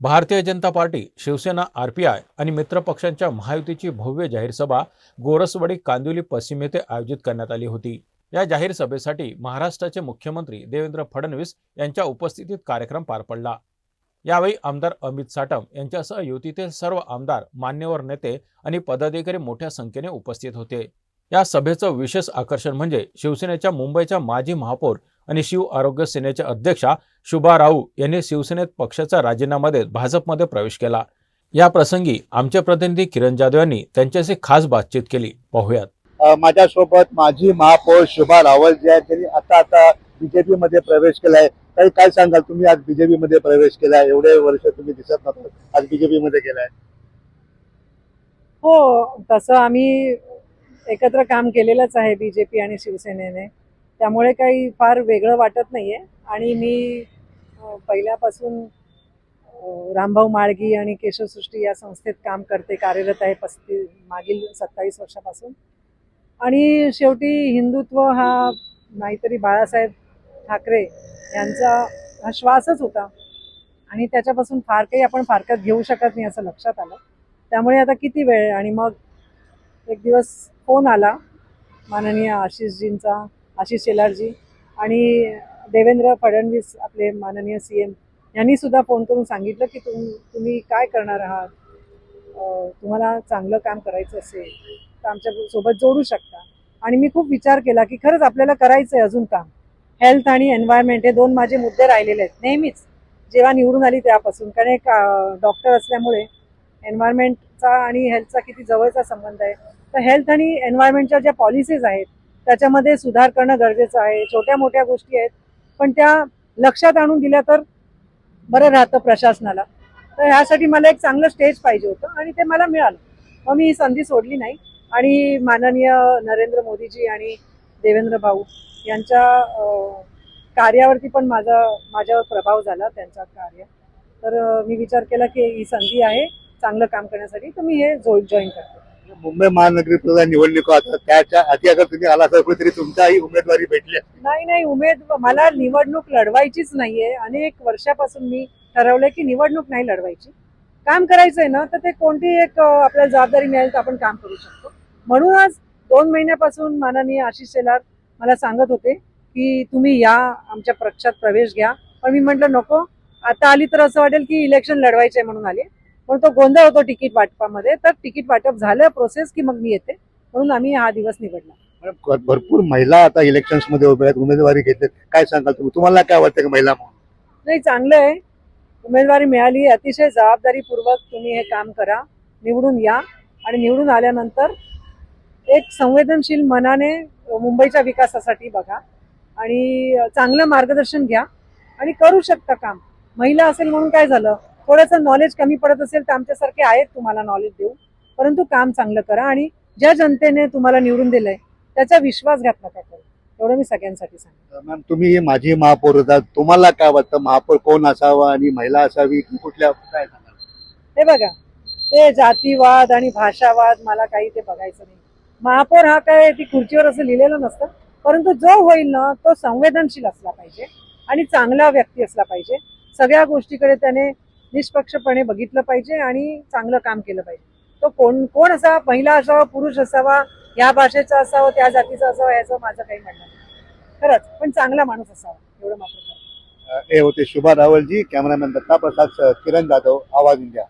Bharatiya Janata Party Shivsena R P I आणि मित्रपक्षांच्या महायुतीची भव्य जाहीर सभा गोरसवाडी कांदिवली पश्चिम येथे आयोजित करण्यात आली होती. या जाहीर सभेसाठी महाराष्ट्राचे मुख्यमंत्री देवेंद्र फडणवीस यांच्या उपस्थितीत कार्यक्रम पार पडला. यावेळी आमदार अमित साटम यांच्यासह युतीतील सर्व आमदार मान्यवर नेते आणि पदाधिकारी मोठ्या संख्येने उपस्थित होते. या सभेचं विशेष आकर्षण म्हणजे शिवसेनेच्या मुंबईच्या माजी महापौर आणि शिव आरोग्य सेनेच्या अध्यक्षा शुभा राऊ यांनी शिवसेनेत पक्षाचा राजीनामा देत भाजपमध्ये प्रवेश केला. या प्रसंगी आमचे प्रतिनिधी किरण जाधव यांनी त्यांच्याशी खास बातचीत केली. पाहुयात. माझ्यासोबत माजी महापौर शुभा रावल जे आहेत त्यांनी आता आता बीजेपी मध्ये प्रवेश केलाय. काही काय सांगाल? तुम्ही आज बीजेपी मध्ये प्रवेश केलाय. एवढे वर्ष तुम्ही दिसत नव्हतं. आज बीजेपी मध्ये गेलाय हो तसं आम्ही एकत्र काम केलेलंच आहे बी जे पी आणि शिवसेनेने. त्यामुळे काही फार वेगळं वाटत नाही आहे आणि मी पहिल्यापासून रामभाऊ माळगी आणि केशवसृष्टी या संस्थेत काम करते कार्यरत आहे पस्तीस मागील सत्तावीस वर्षापासून. आणि शेवटी हिंदुत्व हा नाहीतरी बाळासाहेब ठाकरे यांचा हा श्वासच होता. आणि त्याच्यापासून फार काही आपण फारकत घेऊ शकत नाही असं लक्षात आलं. त्यामुळे आता किती वेळ आणि मग एक दिवस फोन आला माननीय आशिषजींचा. आशिष शेलारजी आणि देवेंद्र फडणवीस आपले माननीय सी एम यांनी सुद्धा फोन करून सांगितलं की तुम तुम्ही काय करणार आहात? तुम्हाला चांगलं काम करायचं असेल तर आमच्यासोबत जोडू शकता. आणि मी खूप विचार केला की खरंच आपल्याला करायचं आहे अजून काम. हेल्थ आणि एन्व्हायरमेंट हे दोन माझे मुद्दे राहिलेले आहेत. नेहमीच जेव्हा निवडून आली त्यापासून कारण एक डॉक्टर असल्यामुळे एन्व्हायरमेंटचा आणि हेल्थचा किती जवळचा संबंध आहे. तर हेल्थ आणि एन्व्हायरमेंटच्या ज्या पॉलिसीज आहेत त्याच्यामध्ये सुधार करणं गरजेचं आहे. छोट्या मोठ्या गोष्टी आहेत. पण त्या लक्षात आणून दिल्या तर बरं राहतं प्रशासनाला. तर ह्यासाठी मला एक चांगलं स्टेज पाहिजे होतं आणि ते मला मिळालं. मग मी ही संधी सोडली नाही. आणि माननीय नरेंद्र मोदीजी आणि देवेंद्र भाऊ यांच्या कार्यावरती पण माझा माझ्यावर प्रभाव झाला त्यांचा कार्य. तर मी विचार केला की ही संधी आहे. चांगलं काम करण्यासाठी तर मी हे जॉईन करते. मुंबई महानगरीपालिका निवडणूक आता त्याच्या आधी अगर तुम्ही आला तर कुठेतरी तुमच्याही उमेदवारी भेटली नाही नाही उमेद मला निवडणूक लढवायचीच नाहीये. अनेक वर्षापासून मी ठरवलंय की निवडणूक नाही लढवायची. काम करायचंय ना तर ते कोणती एक आपल्याला जबाबदारी मिळेल तर आपण काम करू शकतो. म्हणूनच दोन महिन्यापासून माननीय आशिष शेलार मला सांगत होते की तुम्ही या आमच्या पक्षात प्रवेश घ्या. पण मी म्हटलं नको. आता आली तर असं वाटेल की इलेक्शन लढवायचे म्हणून आले. पण तो गोंधळ होतो तिकीट वाटपामध्ये. तर तिकीट वाटप झालं प्रोसेस की मग मी येते. म्हणून आम्ही हा दिवस निवडला. भरपूर महिला आता इलेक्शन्समध्ये उभ्या आहेत. उमेदवारी घेतली काय सांगाल तुम्ही? तुम्हाला काय वाटतं की महिला म्हणून? नाही चांगलं आहे. उमेदवारी मिळाली. अतिशय जबाबदारीपूर्वक तुम्ही हे काम करा. निवडून या. आणि निवडून आल्यानंतर एक संवेदनशील मनाने मुंबईच्या विकासासाठी बघा. आणि चांगलं मार्गदर्शन घ्या. आणि करू शकता काम. महिला असेल म्हणून काय झालं? थोडंसं नॉलेज कमी पडत असेल तर आमच्यासारखे आहेत तुम्हाला नॉलेज देऊ परंतु काम चांगलं करा आणि ज्या जनतेने तुम्हाला निवडून दिलंय त्याचा विश्वासघात नका करू. एवढं मी सगळ्यांसाठी सांगते मॅम तुम्ही माझी महापौर होता. तुम्हाला काय वाटतं? महापौर कोण असावा आणि महिला असावी? कुठल्या काय हे बघा ते जातीवाद आणि भाषावाद मला काही ते बघायचं नाही. महापौर हा काय ती खुर्चीवर असं लिहिलेलं नसतं. परंतु जो होईल ना तो संवेदनशील असला पाहिजे आणि चांगला व्यक्ती असला पाहिजे. सगळ्या गोष्टीकडे त्याने निष्पक्षपणे बघितलं पाहिजे आणि चांगलं काम केलं पाहिजे. तो कोण कोण असावा महिला असावा पुरुष असावा या भाषेचा असावा त्या जातीचा असावा याचं माझं काही म्हणणं नाही. खरंच पण चांगला माणूस असावा एवढं मात्र हे होते शुभा रावलजी कॅमेरामॅन दत्ता प्रसाद किरण जाधव आवाज इंडिया.